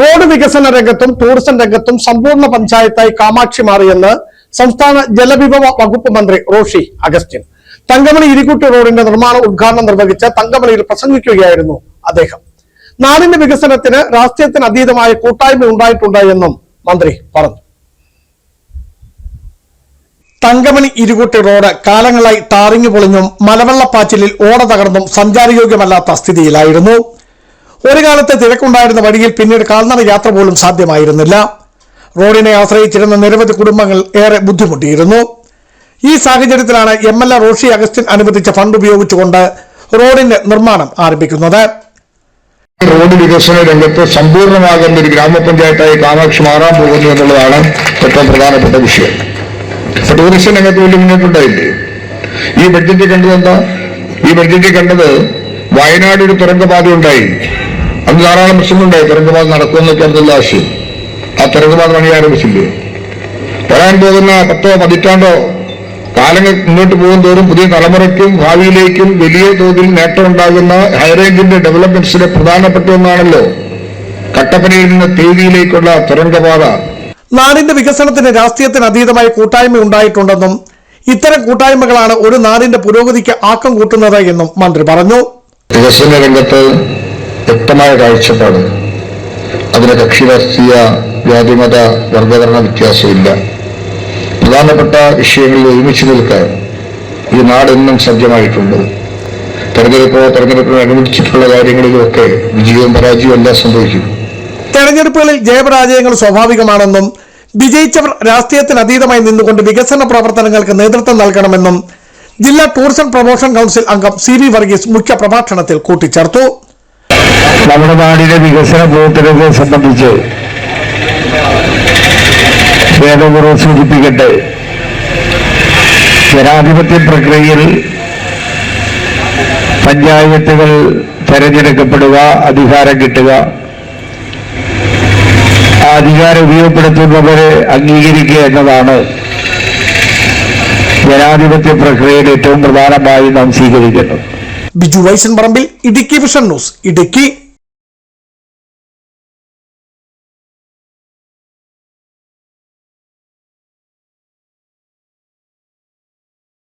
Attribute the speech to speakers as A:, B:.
A: Road വികസന രംഗത്തും tourism രംഗത്തും സമ്പൂർണ പഞ്ചായത്തായി കാമാക്ഷി മാറിയെന്ന് സംസ്ഥാന ജലവിഭവ വകുപ്പ് മന്ത്രി റോഷി അഗസ്റ്റിൻ. തങ്കമണി ഇരിക്കുട്ടി റോഡിന്റെ നിർമ്മാണ ഉദ്ഘാടനം നിർവഹിച്ച തങ്കമണിയിൽ പ്രസംഗിക്കുകയായിരുന്നു അദ്ദേഹം. നാടിന്റെ വികസനത്തിന് രാഷ്ട്രീയത്തിന് അതീതമായ കൂട്ടായ്മ ഉണ്ടായിട്ടുണ്ട് എന്നും മന്ത്രി പറഞ്ഞു. തങ്കമണി ഇരുകുട്ടി റോഡ് കാലങ്ങളായി താറിഞ്ഞു പൊളിഞ്ഞും മലവെള്ളപ്പാച്ചിലിൽ ഓട തകർന്നും സഞ്ചാരയോഗ്യമല്ലാത്ത സ്ഥിതിയിലായിരുന്നു. ഒരു കാലത്ത് തിരക്കുണ്ടായിരുന്ന വഴിയിൽ പിന്നീട് കാൽനട യാത്ര പോലും സാധ്യമായിരുന്നില്ല. റോഡിനെ ആശ്രയിച്ചിരുന്ന നിരവധി കുടുംബങ്ങൾ ഏറെ ബുദ്ധിമുട്ടിയിരുന്നു. ഈ സാഹചര്യത്തിലാണ് M L A Roshi Augustine അനുവദിച്ച ഫണ്ട് ഉപയോഗിച്ചുകൊണ്ട് റോഡിന്റെ നിർമ്മാണം ആരംഭിക്കുന്നത്.
B: റോഡ് വികസന രംഗത്ത് സമ്പൂർണമാകുന്ന ഒരു ഗ്രാമപഞ്ചായത്തായി കാമാക്ഷി മാറാൻ പോകുന്നു എന്നുള്ളതാണ് ഏറ്റവും പ്രധാനപ്പെട്ട വിഷയം. ടൂറിസം രംഗത്ത് വലിയ മുന്നോട്ടുണ്ടായില്ലേ ഈ ബഡ്ജറ്റ് കണ്ടത് എന്താ? ഈ ബഡ്ജറ്റിൽ കണ്ടത് വയനാട് ഒരു തുരങ്കപാത ഉണ്ടായി അന്ന് ധാരാളം പ്രശ്നങ്ങളുണ്ടായി നടക്കുമെന്നൊക്കെ അതിനുള്ള ആശയം. ആ തുരങ്കപാത പണി ആരംഭിച്ചില്ലേ വരാൻ പോകുന്ന പത്തോ പതിറ്റാണ്ടോ കാലങ്ങൾ മുന്നോട്ട് പോകും തോറും പുതിയ തലമുറയ്ക്കും ഭാവിയിലേക്കും വലിയ തോതിൽ നേട്ടമുണ്ടാകുന്ന ഹൈറേഞ്ചിന്റെ ഡെവലപ്മെന്റ്സിലെ പ്രധാനപ്പെട്ട ഒന്നാണല്ലോ കട്ടപ്പനയിൽ നിന്ന് തേവിയിലേക്കുള്ള തുരങ്കപാത.
A: നാടിന്റെ വികസനത്തിന് രാഷ്ട്രീയത്തിന് അതീതമായ കൂട്ടായ്മ ഉണ്ടായിട്ടുണ്ടെന്നും ഇത്തരം കൂട്ടായ്മകളാണ് ഒരു നാടിന്റെ പുരോഗതിക്ക് ആക്കം കൂട്ടുന്നത് എന്നും മന്ത്രി പറഞ്ഞു.
B: വികസന രംഗത്ത് വ്യക്തമായ കാഴ്ചപ്പാട്. അതിന് കക്ഷി രാഷ്ട്രീയ ജാതിമത വർഗകരണ വ്യത്യാസമില്ല. പ്രധാനപ്പെട്ട വിഷയങ്ങളിൽ ഒരുമിച്ച് നിൽക്കാൻ ഈ നാട് എന്നും സജ്ജമായിട്ടുണ്ട് തെരഞ്ഞെടുപ്പോ അനുവദിച്ചിട്ടുള്ള കാര്യങ്ങളിലുമൊക്കെ വിജയവും പരാജയവും എല്ലാം സംഭവിക്കും.
A: തെരഞ്ഞെടുപ്പുകളിൽ ജയപരാജയങ്ങൾ സ്വാഭാവികമാണെന്നും വിജയിച്ചവർ രാഷ്ട്രീയത്തിന് അതീതമായി നിന്നുകൊണ്ട് വികസന പ്രവർത്തനങ്ങൾക്ക് നേതൃത്വം നൽകണമെന്നും ജില്ലാ ടൂറിസം പ്രൊമോഷൻ കൗൺസിൽ അംഗം സി വി വർഗീസ് മുഖ്യ പ്രഭാഷണത്തിൽ കൂട്ടിച്ചേർത്തു.
C: നമ്മുടെ നാടിന്റെ വികസന പ്രവർത്തനത്തെ സംബന്ധിച്ച് ഭേദപൂർവം സൂചിപ്പിക്കട്ടെ. ജനാധിപത്യ പ്രക്രിയയിൽ പഞ്ചായത്തുകൾ തെരഞ്ഞെടുക്കപ്പെടുക അധികാരം കിട്ടുക. ആ അധികാരം ഉപയോഗപ്പെടുത്തുന്നവരെ അംഗീകരിക്കുക എന്നതാണ് ജനാധിപത്യ പ്രക്രിയയിൽ ഏറ്റവും പ്രധാനമായി നാം സ്വീകരിക്കുന്നത്
A: ബിജു വൈസൻ പറമ്പിൽ ഇടുക്കി വിഷൻ ന്യൂസ് ഇടുക്കി